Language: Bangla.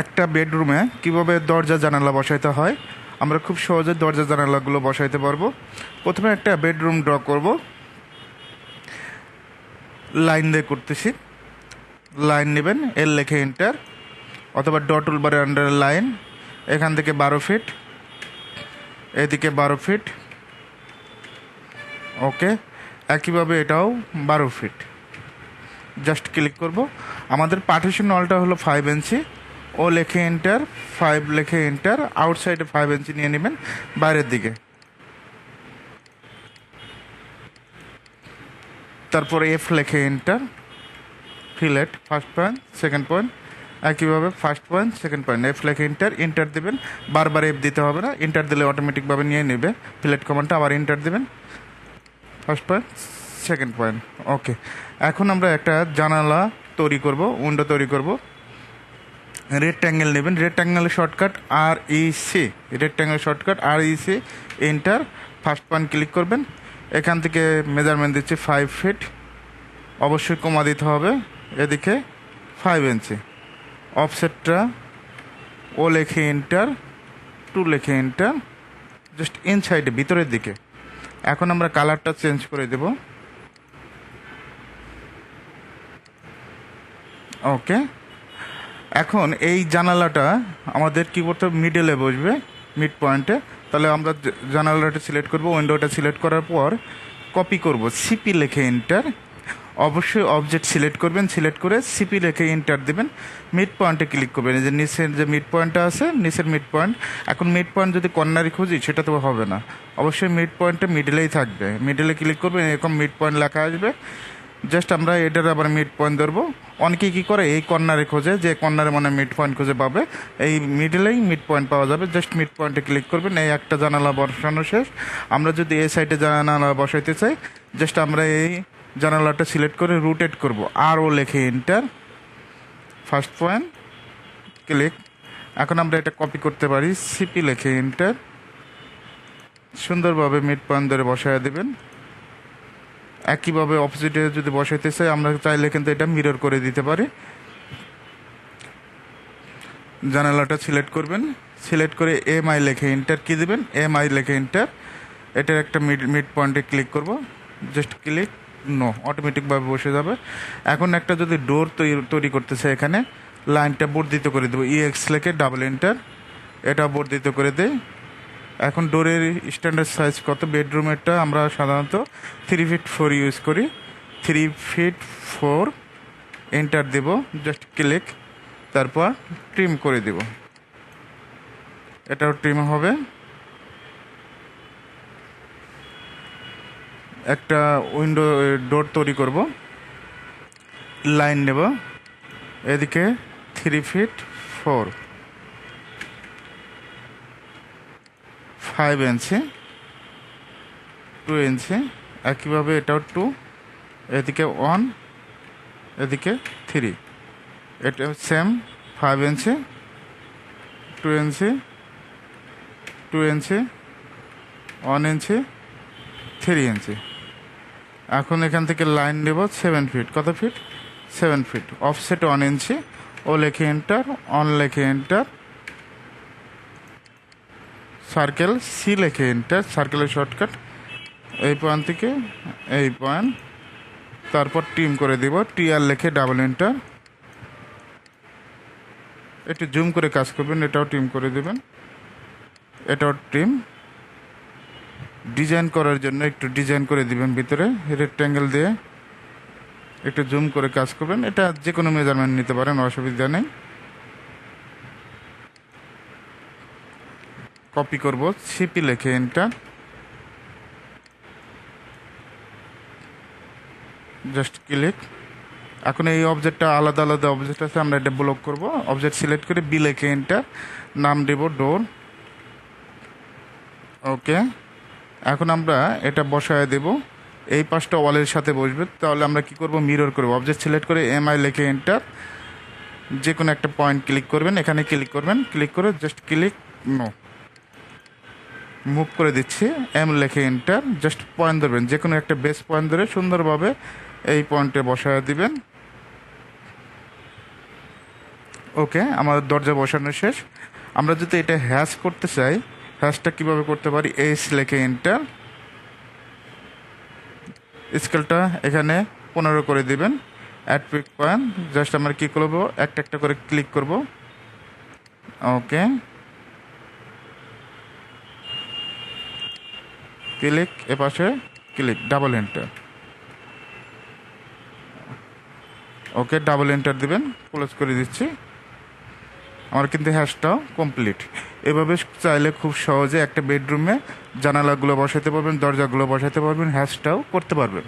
একটা বেডরুমে কীভাবে দরজা জানালা বসাইতে হয়, আমরা খুব সহজে দরজা জানালাগুলো বসাইতে পারব। প্রথমে একটা বেডরুম ড্র করব। লাইন দিয়ে করতেছি। লাইন নেবেন, এর লেখে এন্টার, অথবা ডট উলবারের আন্ডার লাইন, এখান থেকে বারো ফিট, এদিকে বারো ফিট, ওকে, একইভাবে এটাও বারো ফিট। জাস্ট ক্লিক করব। আমাদের পার্টিশন ওয়ালটা হলো ফাইভ ইঞ্চি ও লেখে এন্টার ফাইভ লেখে এন্টার আউটসাইডে ফাইভ ইঞ্চি নিয়ে নেবেন, বাইরের দিকে। তারপর এফ লেখে enter fillet first point second point একইভাবে first point second point F লেখে ইন্টার ইন্টার দেবেন, বারবার এফ দিতে হবে না ইন্টার দিলে অটোমেটিকভাবে নিয়ে নেবে ফিলেট কমান্ডটা আবার ইন্টার দেবেন। First point second point okay এখন আমরা একটা জানালা তৈরি করব উইন্ডো তৈরি করব। রেড ট্যাঙ্গেল নেবেন। রেড ট্যাঙ্গেলের shortcut R E C rectangle shortcut R E C enter first point click করবেন। এখান থেকে মেজারমেন্ট দিচ্ছি ফাইভ ফিট অবশ্যই কমা দিতে হবে। এদিকে ফাইভ ইঞ্চি অফসেটটা ও লেখে এন্টার টু লেখে এন্টার জাস্ট ইনসাইডে ভিতরের দিকে। এখন আমরা কালারটা চেঞ্জ করে দেব। ওকে এখন এই জানালাটা আমাদের কি করতে হবে মিডলে বসবে মিড পয়েন্টে তাহলে আমরা জানালাটা সিলেক্ট করব উইন্ডোটা সিলেক্ট করার পর কপি করব সিপি লেখে এন্টার অবশ্যই অবজেক্ট সিলেক্ট করবেন সিলেক্ট করে সিপি লেখে এন্টার দেবেন। মিড পয়েন্টে ক্লিক করবেন, এই যে নিচের যে মিড পয়েন্টটা আছে, নিচের মিড পয়েন্ট এখন মিড পয়েন্ট যদি কর্নারে খুঁজি, সেটা তো হবে না। অবশ্যই মিড পয়েন্টটা মিডলেই থাকবে। মিডলে ক্লিক করবেন, এরকম মিড পয়েন্ট লেখা আসবে। জাস্ট আমরা এটার আবার মিড পয়েন্ট ধরবো। অনেকেই কী করে, এই কর্নারে খোঁজে, যে কর্নারে মানে মিড পয়েন্ট খুঁজে পাবে। এই মিডলেই মিড পয়েন্ট পাওয়া যাবে। জাস্ট মিড পয়েন্টে ক্লিক করবেন, এই একটা জানালা বসানো শেষ। আমরা যদি এই সাইডে জানালা বসাইতে চাই জাস্ট আমরা এই জানালাটা সিলেক্ট করে রুটেট করব। আর ও লেখে এন্টার ফার্স্ট পয়েন্ট ক্লিক এখন আমরা এটা কপি করতে পারি। সিপি লেখে এন্টার সুন্দরভাবে মিড পয়েন্ট ধরে বসায় দেবেন। একইভাবে অপোজিটে যদি বসাইতে চাই, আমরা চাইলে কিন্তু এটা মিরর করে দিতে পারি। জানালাটা সিলেক্ট করবেন। সিলেক্ট করে এম আই লেখে ইন্টার কি দেবেন। এম আই লেখে ইন্টার এটার একটা মিড মিড পয়েন্টে ক্লিক করব। জাস্ট ক্লিক নো অটোমেটিকভাবে বসে যাবে। এখন একটা যদি ডোর তৈরি করতে চাই এখানে, লাইনটা বর্ধিত করে দেবো। ইএক্স লেখে ডাবল এন্টার এটা বর্ধিত করে দেয় এখন ডোরের স্ট্যান্ডার্ড সাইজ কত? বেডরুমেরটা আমরা সাধারণত থ্রি ফিট ফোর ইউজ করি। থ্রি ফিট ফোর এন্টার দেব জাস্ট ক্লিক তারপর ট্রিম করে দেব। এটাও ট্রিম হবে। একটা উইন্ডো ডোর তৈরি করব। লাইন নেব। এদিকে three feet four five inch two inch একইভাবে এটাও টু এদিকে ওয়ান এদিকে থ্রি এটা same five inch two inch two inch one inch three inch এখন এখান থেকে লাইন নেব সেভেন ফিট কত feet seven feet offset one inch O লেখে এন্টার অন লেখে এন্টার সার্কেল সি লেখে এন্টার সার্কেলের শর্টকাট এই পয়েন্ট থেকে, এই পয়েন্ট তারপর টিম করে দিব টি আর লেখে ডাবল এন্টার একটু জুম করে কাজ করবেন, এটাও টিম করে দেবেন, এটাও টিম ডিজাইন করার জন্য একটু ডিজাইন করে দিবেন ভিতরে রেক্ট্যাঙ্গেল দিয়ে, একটু জুম করে কাজ করবেন, এটা যে কোনো মেজারমেন্ট নিতে পারেন, অসুবিধা নেই। কপি করব সিপি লেখে এন্টার জাস্ট ক্লিক এখন এই অবজেক্টটা আলাদা আলাদা অবজেক্ট আছে, আমরা এটা ব্লক করব। অবজেক্ট সিলেক্ট করে বি লেখে এন্টার নাম দেব ডোর ওকে এখন আমরা এটা বসায় দেব। এই পাশটা ওয়ালের সাথে বসবে, তাহলে আমরা কি করব? মিরর করব। অবজেক্ট সিলেক্ট করে এম আই লেখে এন্টার যে কোনো একটা পয়েন্ট ক্লিক করবেন, এখানে ক্লিক করবেন। ক্লিক করে জাস্ট ক্লিক নো মুভ করে দিচ্ছি। এম লেখে এন্টার জাস্ট পয়েন্ট ধরবেন। যে কোনো একটা বেস পয়েন্ট ধরে সুন্দরভাবে এই পয়েন্টে বসায় দিবেন। ওকে আমার দরজা বসানো শেষ। আমরা যদি এটা হ্যাশ করতে চাই হ্যাশটা কীভাবে করতে পারি? এস লেখে এন্টার স্কেলটা এখানে পনেরো করে দিবেন। অ্যাড পিক পয়েন্ট জাস্ট আমরা কী করব? একটা একটা করে ক্লিক করব। ওকে ক্লিক এপাশে click, double enter. Okay, double enter দিবেন, ক্লোজ করে দিচ্ছি। আমার কিন্তু হ্যাশটাও কমপ্লিট। এভাবে চাইলে খুব সহজে একটা বেডরুমে জানালাগুলো বসাতে পারবেন, দরজাগুলো বসাতে পারবেন, হ্যাশটাও করতে পারবেন।